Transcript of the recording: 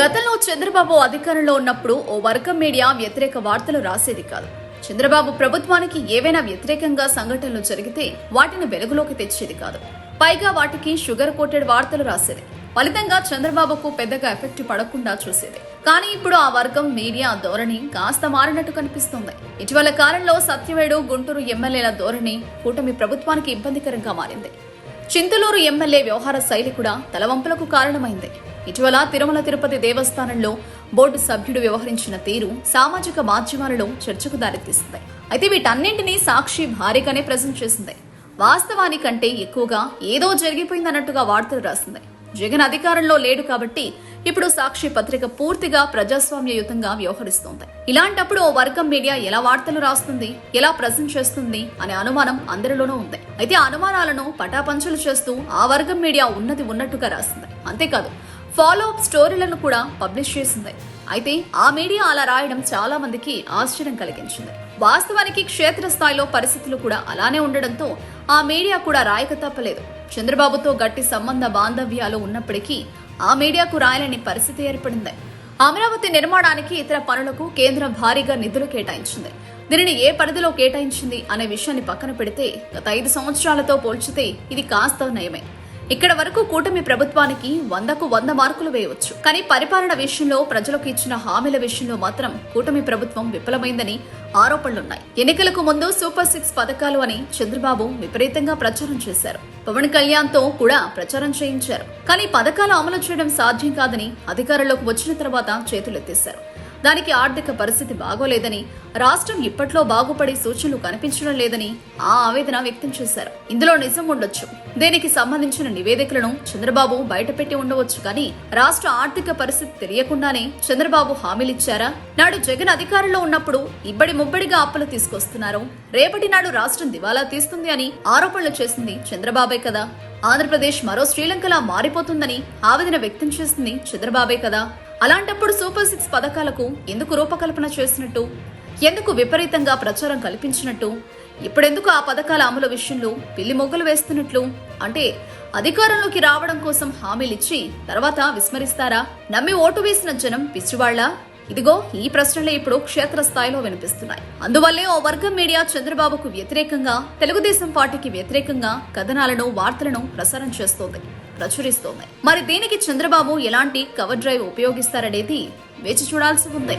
గతంలో చంద్రబాబు అధికారంలో ఉన్నప్పుడు ఓ వర్గం మీడియా వ్యతిరేక వార్తలు రాసేది కాదు. చంద్రబాబు ప్రభుత్వానికి ఏవైనా వ్యతిరేకంగా సంఘటనలు జరిగితే వాటిని వెలుగులోకి తెచ్చేది కాదు. పైగా వాటికి షుగర్ కోటెడ్ వార్తలు రాసేది. ఫలితంగా చంద్రబాబుకు పెద్దగా ఎఫెక్ట్ పడకుండా చూసేది. కానీ ఇప్పుడు ఆ వర్గం మీడియా ధోరణి కాస్త మారినట్టు కనిపిస్తోంది. ఇటీవల కాలంలో సత్యవేడు గుంటూరు ఎమ్మెల్యేల ధోరణి కూటమి ప్రభుత్వానికి ఇబ్బందికరంగా మారింది. చింతలూరు ఎమ్మెల్యే వ్యవహార శైలి కూడా తలవంపులకు కారణమైంది. ఇటీవల తిరుమల తిరుపతి దేవస్థానంలో బోర్డు సభ్యుడు వ్యవహరించిన తీరు సామాజిక మాధ్యమాలలో చర్చకు దారితీస్తుంది అయితే వీటన్నింటినీ సాక్షి భారీగానే ప్రజెంట్ చేసింది. వాస్తవానికంటే ఎక్కువగా ఏదో జరిగిపోయిందన్నట్టుగా వార్తలు రాసింది. జగన్ అధికారంలో లేడు కాబట్టి ఇప్పుడు సాక్షి పత్రిక పూర్తిగా ప్రజాస్వామ్యయుతంగా వ్యవహరిస్తోంది. ఇలాంటప్పుడు ఓ వర్గం మీడియా ఎలా వార్తలు రాస్తుంది ఎలా ప్రజెంట్ చేస్తుంది అనే అనుమానం అందరిలోనూ ఉంది. అయితే ఆ అనుమానాలను పటాపంచలు చేస్తూ ఆ వర్గం మీడియా ఉన్నది ఉన్నట్టుగా రాసింది. అంతేకాదు ఫాలో అప్ స్టోరీలను కూడా పబ్లిష్ చేసింది. అయితే ఆ మీడియా అలా రాయడం చాలా మందికి ఆశ్చర్యం కలిగించింది. వాస్తవానికి క్షేత్రస్థాయిలో పరిస్థితులు కూడా అలానే ఉండడంతో ఆ మీడియా కూడా రాయక తప్పలేదు. చంద్రబాబుతో గట్టి సంబంధ బాంధవ్యాలు ఉన్నప్పటికీ ఆ మీడియాకు రాయలేని పరిస్థితి ఏర్పడింది. అమరావతి నిర్మాణానికి ఇతర పనులకు కేంద్రం భారీగా నిధులు కేటాయించింది. దీనిని ఏ పరిధిలో కేటాయించింది అనే విషయాన్ని పక్కన పెడితే గత ఐదు సంవత్సరాలతో పోల్చితే ఇది కాస్త నయమే. ఇక్కడ వరకు కూటమి ప్రభుత్వానికి వందకు వంద మార్కులు వేయవచ్చు. కానీ పరిపాలన విషయంలో ప్రజలకు ఇచ్చిన హామీల విషయంలో మాత్రం కూటమి ప్రభుత్వం విఫలమైందని ఆరోపణలున్నాయి. ఎన్నికలకు ముందు సూపర్ సిక్స్ పథకాలు అని చంద్రబాబు విపరీతంగా ప్రచారం చేశారు. పవన్ కళ్యాణ్తో కూడా ప్రచారం చేయించారు. కానీ పథకాలు అమలు చేయడం సాధ్యం కాదని అధికారంలోకి వచ్చిన తర్వాత చేతులెత్తేశారు. దానికి ఆర్థిక పరిస్థితి బాగోలేదని రాష్ట్రం ఇప్పట్లో బాగుపడే సూచనలు కనిపించడం లేదని ఆ ఆవేదన వ్యక్తం చేశారు. ఇందులో నిజం ఉండొచ్చు. దీనికి సంబంధించిన నివేదికలను చంద్రబాబు బయటపెట్టి ఉండవచ్చు కానీ రాష్ట్ర ఆర్థిక పరిస్థితి తెలియకుండానే చంద్రబాబు హామీలిచ్చారా నాడు జగన్ అధికారంలో ఉన్నప్పుడు ఇబ్బడి ముబ్బడిగా అప్పులు తీసుకొస్తున్నారు. రేపటి నాడు రాష్ట్రం దివాలా తీస్తుంది అని ఆరోపణలు చేసింది చంద్రబాబే కదా. ఆంధ్రప్రదేశ్ మరో శ్రీలంకలా మారిపోతుందని ఆవేదన వ్యక్తం చేసింది చంద్రబాబే కదా. అలాంటప్పుడు సూపర్ సిక్స్ పథకాలకు ఎందుకు రూపకల్పన చేసినట్టు? ఎందుకు విపరీతంగా ప్రచారం కల్పించినట్టు? ఇప్పుడెందుకు ఆ పథకాల అమలు విషయంలో పిల్లి మొగ్గులు వేస్తున్నట్లు? అంటే అధికారంలోకి రావడం కోసం హామీలిచ్చి తర్వాత విస్మరిస్తారా? నమ్మి ఓటు వేసిన జనం పిచ్చివాళ్ళా ఇదిగో ఈ ప్రశ్నలే ఇప్పుడు క్షేత్రస్థాయిలో వినిపిస్తున్నాయి. అందువల్లే ఓ వర్గం మీడియా చంద్రబాబుకు వ్యతిరేకంగా తెలుగుదేశం పార్టీకి వ్యతిరేకంగా కథనాలను వార్తలను ప్రసారం చేస్తోంది. ప్రచురిస్తోంది. మరి దీనికి చంద్రబాబు ఎలాంటి కవర్ డ్రైవ్ ఉపయోగిస్తారనేది వేచి చూడాల్సి ఉంది.